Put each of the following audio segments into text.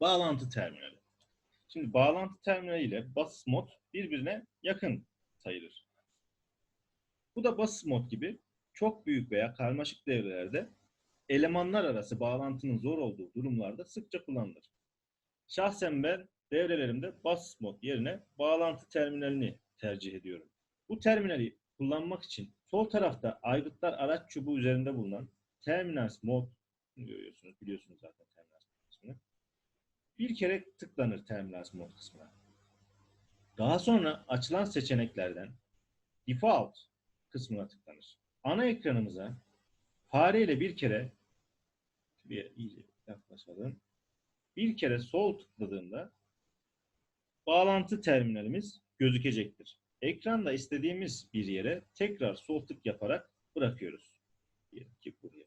Bağlantı terminali. Şimdi bağlantı terminali ile bus mod birbirine yakın sayılır. Bu da bus mod gibi çok büyük veya karmaşık devrelerde elemanlar arası bağlantının zor olduğu durumlarda sıkça kullanılır. Şahsen ben devrelerimde bus mod yerine bağlantı terminalini tercih ediyorum. Bu terminali kullanmak için sol tarafta aygıtlar araç çubuğu üzerinde bulunan Terminals mod görüyorsunuz, biliyorsunuz zaten kısmını. Bir kere tıklanır Terminals mod kısmına. Daha sonra açılan seçeneklerden Default kısmına tıklanır. Ana ekranımıza fareyle bir kere bir iyice yaklaşalım. Bir kere sol tıkladığında bağlantı terminalimiz gözükecektir. Ekranda istediğimiz bir yere tekrar sol tık yaparak bırakıyoruz. Diyelim ki buraya.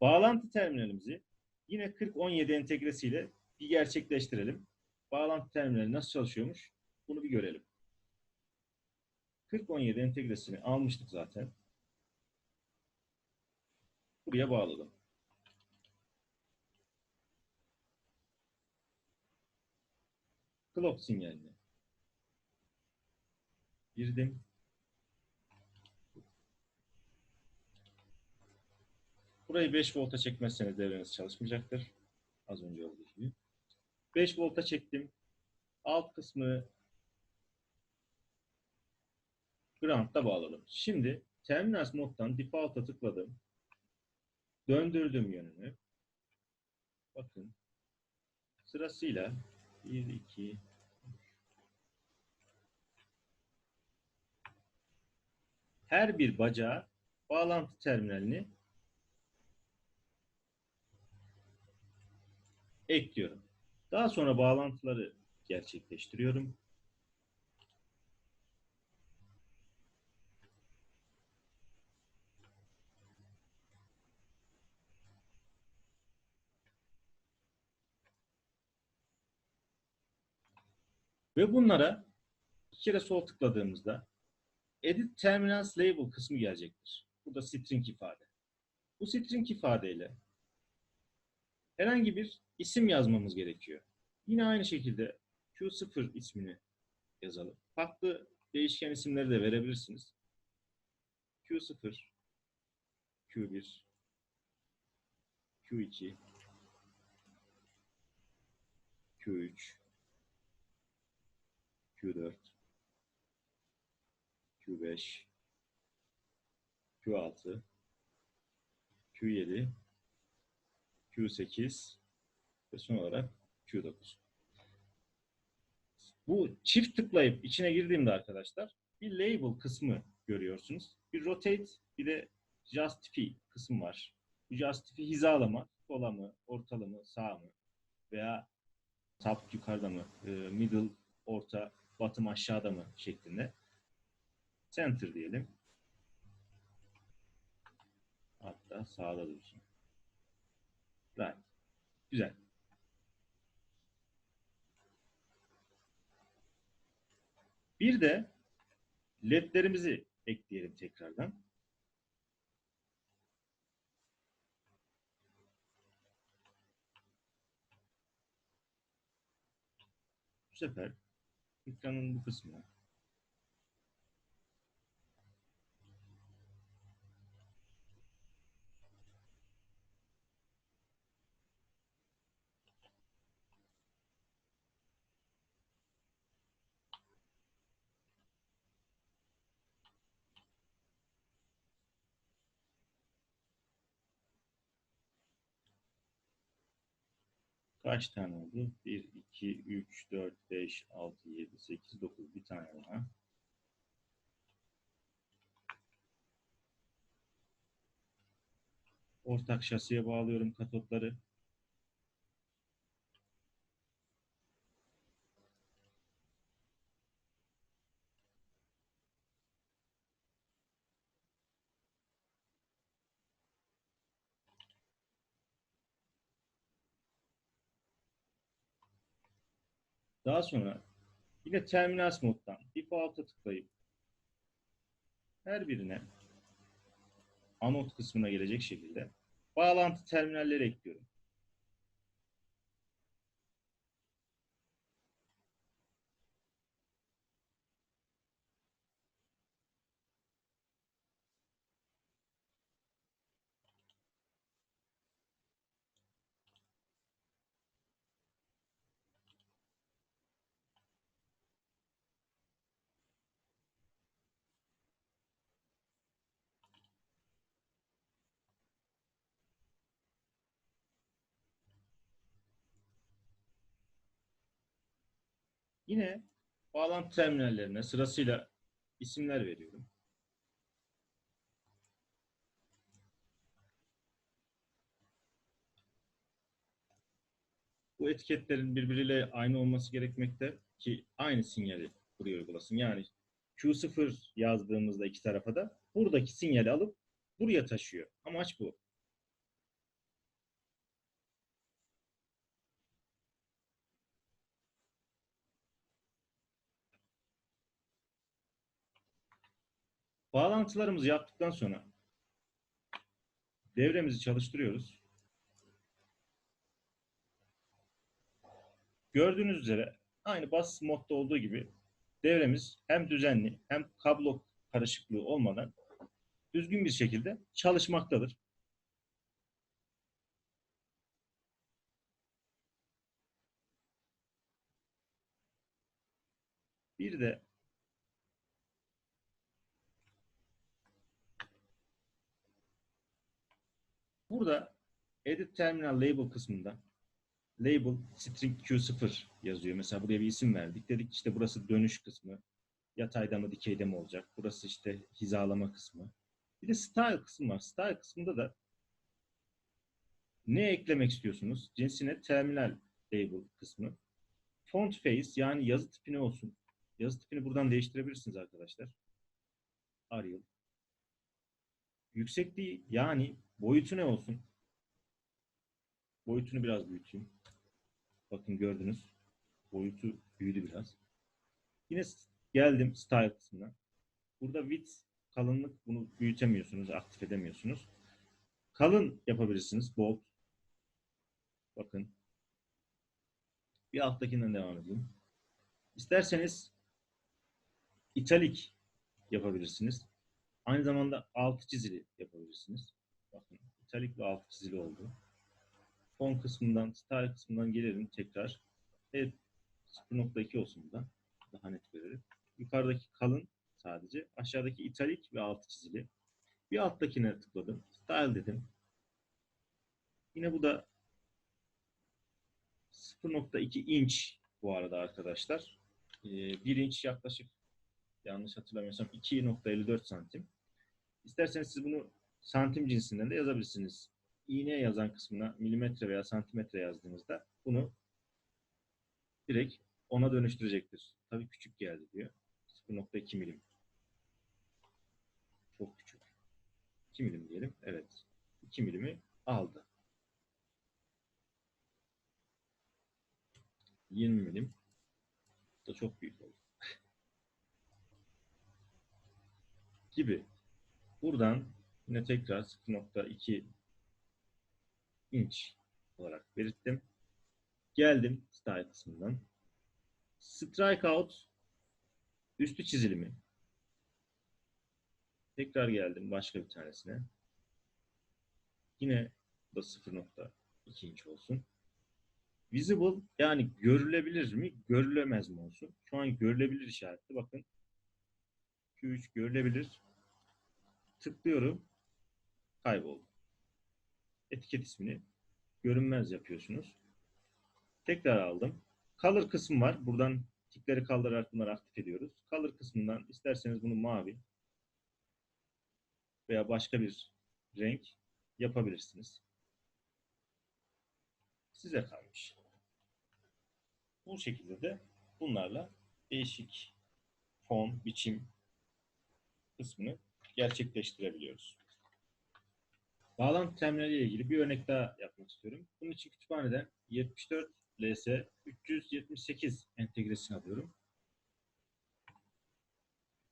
Bağlantı terminalimizi yine 4017 entegresiyle bir gerçekleştirelim. Bağlantı terminali nasıl çalışıyormuş? Bunu bir görelim. 4017 entegresini almıştık zaten. Buraya bağladım. Clock sinyalini girdim. Burayı 5 volta çekmezseniz devreniz çalışmayacaktır. Az önce olduğu gibi. 5 volta çektim. Alt kısmı ground'da bağladım. Şimdi terminals moddan default'a tıkladım. Döndürdüm yönünü. Bakın. Sırasıyla 1, 2, her bir bacağa bağlantı terminalini ekliyorum. Daha sonra bağlantıları gerçekleştiriyorum. Ve bunlara bir kere sol tıkladığımızda Edit Terminals Label kısmı gelecektir. Burada string ifade. Bu string ifadeyle herhangi bir isim yazmamız gerekiyor. Yine aynı şekilde Q0 ismini yazalım. Farklı değişken isimleri de verebilirsiniz. Q0, Q1, Q2, Q3, Q4, Q5, Q6, Q7, Q8 ve son olarak Q9. Bu çift tıklayıp içine girdiğimde arkadaşlar bir label kısmı görüyorsunuz. Bir rotate bir de justify kısmı var. Justify hizalama, sola mı, ortalı mı, sağ mı veya top yukarıda mı, middle, orta, bottom aşağıda mı şeklinde. Center diyelim. Hatta sağda dursun. Right. Güzel. Bir de ledlerimizi ekleyelim tekrardan. Bu sefer ekranın bu kısmına Kaç tane oldu? 1, 2, 3, 4, 5, 6, 7, 8, 9. Bir tane daha. Ortak şasiye bağlıyorum katotları. Daha sonra yine Terminals moddan Default'a tıklayıp her birine anot kısmına gelecek şekilde bağlantı terminalleri ekliyorum. Yine bağlantı terminallerine sırasıyla isimler veriyorum. Bu etiketlerin birbiriyle aynı olması gerekmekte ki aynı sinyali buraya uygulasın. Yani Q0 yazdığımızda iki tarafa da buradaki sinyali alıp buraya taşıyor. Amaç bu. Bağlantılarımızı yaptıktan sonra devremizi çalıştırıyoruz. Gördüğünüz üzere aynı bas modda olduğu gibi devremiz hem düzenli hem kablo karışıklığı olmadan düzgün bir şekilde çalışmaktadır. Bir de burada Edit Terminal Label kısmında label string q0 yazıyor. Mesela buraya bir isim verdik. Dedik işte burası dönüş kısmı. Yatayda mı dikeyde mi olacak? Burası işte hizalama kısmı. Bir de style kısmı var. Style kısmında da ne eklemek istiyorsunuz? Cinsine terminal label kısmı. Font face yani yazı tipi ne olsun? Yazı tipini buradan değiştirebilirsiniz arkadaşlar. Arial. Yüksekliği yani boyutu ne olsun? Boyutunu biraz büyüteyim. Bakın gördünüz. Boyutu büyüdü biraz. Yine geldim style kısmına. Burada width kalınlık bunu büyütemiyorsunuz, aktif edemiyorsunuz. Kalın yapabilirsiniz. Bold. Bakın. Bir alttakinden devam edeyim. İsterseniz italik yapabilirsiniz. Aynı zamanda alt çizili yapabilirsiniz. Bakın italik ve alt çizili oldu fon kısmından, style kısmından gelelim tekrar. Evet, 0.2 olsun burada. Daha net görelim. Yukarıdaki kalın sadece. Aşağıdaki italik ve altı çizili. Bir alttakine tıkladım. Style dedim. Yine bu da 0.2 inç bu arada arkadaşlar. 1 inç yaklaşık yanlış hatırlamıyorsam 2.54 santim. İsterseniz siz bunu santim cinsinden de yazabilirsiniz iğne yazan kısmına milimetre veya santimetre yazdığınızda bunu direkt ona dönüştürecektir. Tabii küçük geldi diyor. 0.2 milim. Çok küçük. 2 milim diyelim. Evet. 2 milimi aldı. 20 milim. Bu da çok büyük oldu. gibi. Buradan yine tekrar 0.2 inç olarak belirttim. Geldim style kısmından. Strikeout üstü çizilimi. Tekrar geldim başka bir tanesine. Yine da 0.2 inç olsun. Visible yani görülebilir mi, görülemez mi olsun? Şu an görülebilir işareti. Bakın. Q3 görülebilir. Tıklıyorum. Kayboldu etiket ismini görünmez yapıyorsunuz. Tekrar aldım. Color kısmı var. Buradan tikleri kaldırarak bunları aktif ediyoruz. Color kısmından isterseniz bunu mavi veya başka bir renk yapabilirsiniz. Size kalmış. Bu şekilde de bunlarla değişik fon, biçim kısmını gerçekleştirebiliyoruz. Bağlantı terminali ile ilgili bir örnek daha yapmak istiyorum. Bunun için kütüphaneden 74 LS 378 entegresini alıyorum.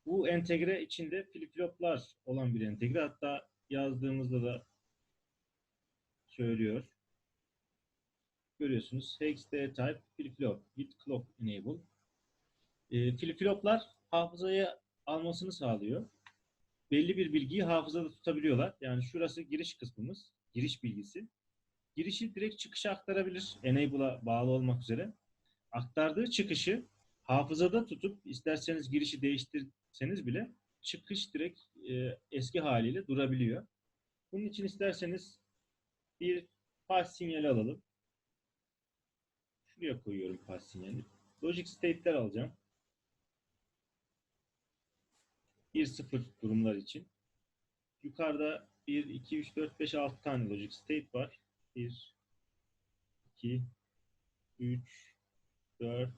Bu entegre içinde flip-floplar olan bir entegre. Hatta yazdığımızda da söylüyor. Görüyorsunuz. HXD type flip-flop with clock enable. E, flip-floplar hafızaya almasını sağlıyor belli bir bilgiyi hafızada tutabiliyorlar. Yani şurası giriş kısmımız, giriş bilgisi. Girişi direkt çıkışa aktarabilir. Enable'a bağlı olmak üzere. Aktardığı çıkışı hafızada tutup isterseniz girişi değiştirseniz bile çıkış direkt e, eski haliyle durabiliyor. Bunun için isterseniz bir pas sinyali alalım. Şuraya koyuyorum pas sinyali. Logic state'ler alacağım. 1-0 durumlar için. Yukarıda 1, 2, 3, 4, 5, 6 tane logic state var. 1, 2, 3, 4,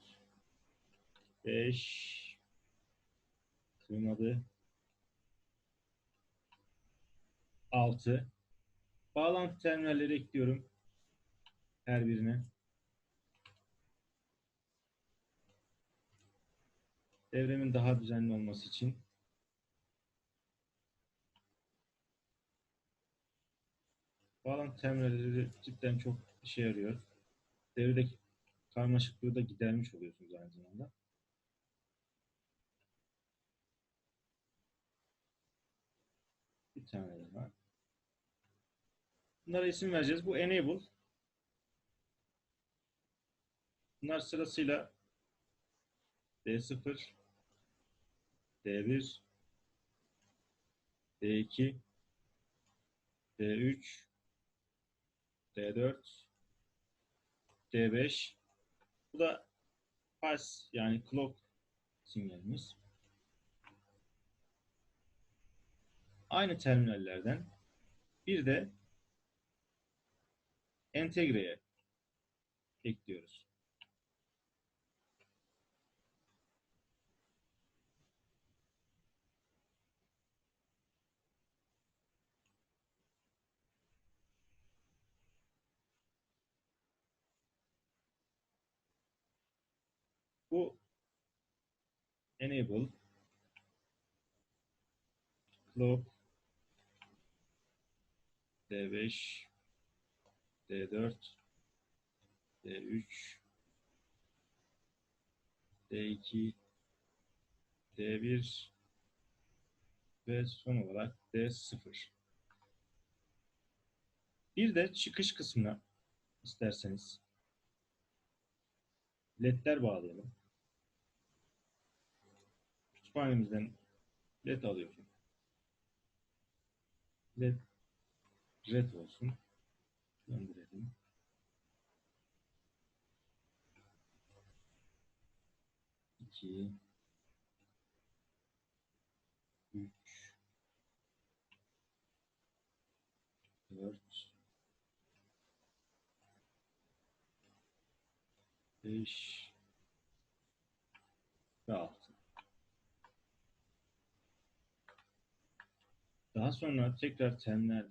5, sığmadı. 6. Bağlantı terminalleri ekliyorum. Her birine. Devremin daha düzenli olması için. Bağlantı terminalleri cidden çok işe yarıyor. Devredeki karmaşıklığı da gidermiş oluyorsunuz aynı zamanda. Bir tane daha. Bunlara isim vereceğiz. Bu enable. Bunlar sırasıyla D0, D1, D2, D3, D4, D5. Bu da pulse yani clock sinyalimiz. Aynı terminallerden bir de entegreye ekliyoruz. Bu enable. Clock. D5 D4 D3 D2 D1 ve son olarak D0. Bir de çıkış kısmına isterseniz ledler bağlayalım kütüphanemizden led alıyor şimdi. Led red olsun. Gönderelim. İki, üç, dört, beş, 6 Daha sonra tekrar terminal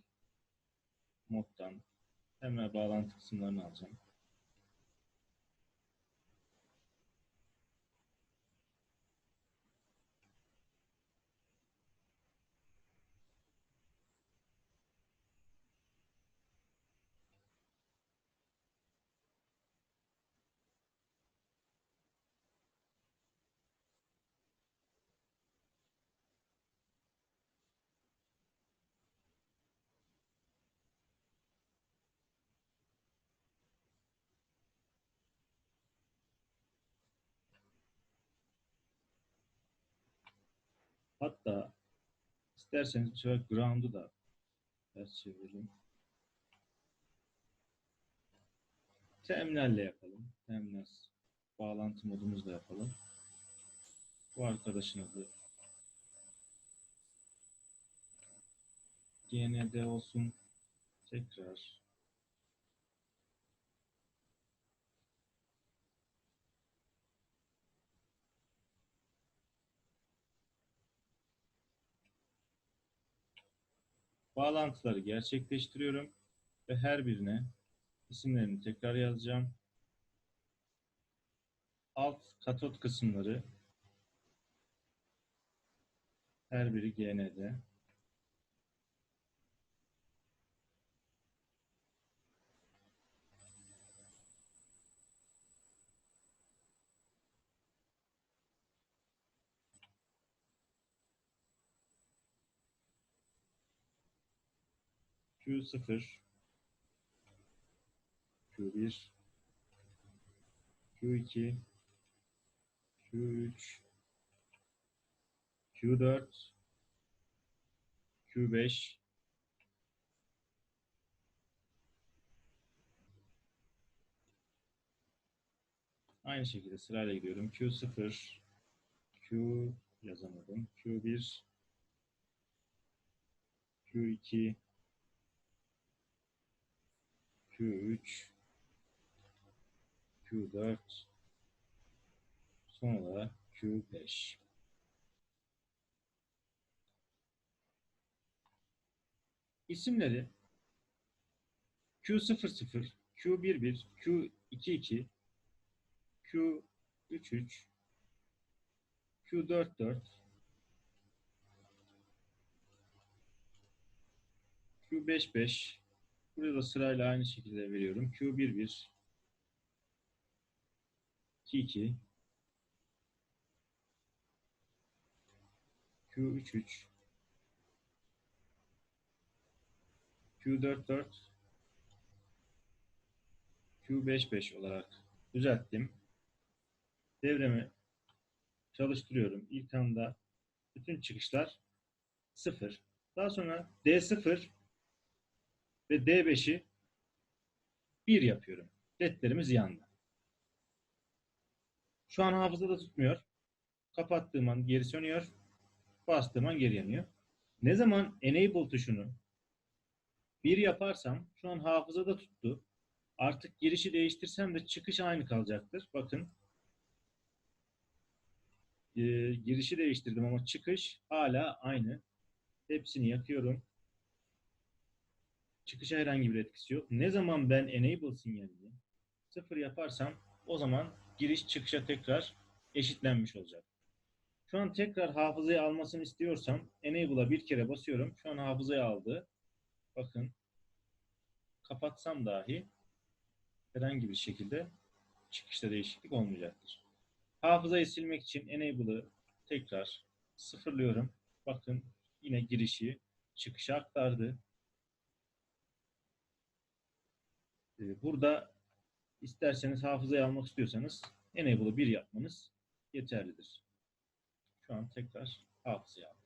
moddan terminal bağlantı kısımlarını alacağım. Hatta isterseniz bu sefer ground'u da ters çevirelim. Terminalle yapalım. Terminal bağlantı modumuzla yapalım. Bu arkadaşın adı GND olsun. Tekrar bağlantıları gerçekleştiriyorum ve her birine isimlerini tekrar yazacağım. Alt katot kısımları her biri GND. Q0 Q1 Q2 Q3 Q4 Q5 Aynı şekilde sırayla gidiyorum. Q0, Q yazamadım. Q1, Q2, Q3, Q4, sonra Q5. İsimleri Q00, Q11, Q22, Q33, Q44, Q55, burada da sırayla aynı şekilde veriyorum. Q11, Q2, Q33, Q44, Q55 olarak düzelttim. Devremi çalıştırıyorum. İlk anda bütün çıkışlar 0. Daha sonra D0 ve D5'i 1 yapıyorum. Ledlerimiz yandı. Şu an hafızada tutmuyor. Kapattığım an geri sönüyor. Bastığım an geri yanıyor. Ne zaman Enable tuşunu 1 yaparsam şu an hafızada tuttu. Artık girişi değiştirsem de çıkış aynı kalacaktır. Bakın. Ee, girişi değiştirdim ama çıkış hala aynı. Hepsini yakıyorum. Çıkışa herhangi bir etkisi yok. Ne zaman ben enable sinyalini sıfır yaparsam o zaman giriş çıkışa tekrar eşitlenmiş olacak. Şu an tekrar hafızayı almasını istiyorsam enable'a bir kere basıyorum. Şu an hafızayı aldı. Bakın kapatsam dahi herhangi bir şekilde çıkışta değişiklik olmayacaktır. Hafızayı silmek için enable'ı tekrar sıfırlıyorum. Bakın yine girişi çıkışa aktardı. Ee, Burada isterseniz hafızayı almak istiyorsanız enable'ı 1 yapmanız yeterlidir. Şu an tekrar hafızayı aldım.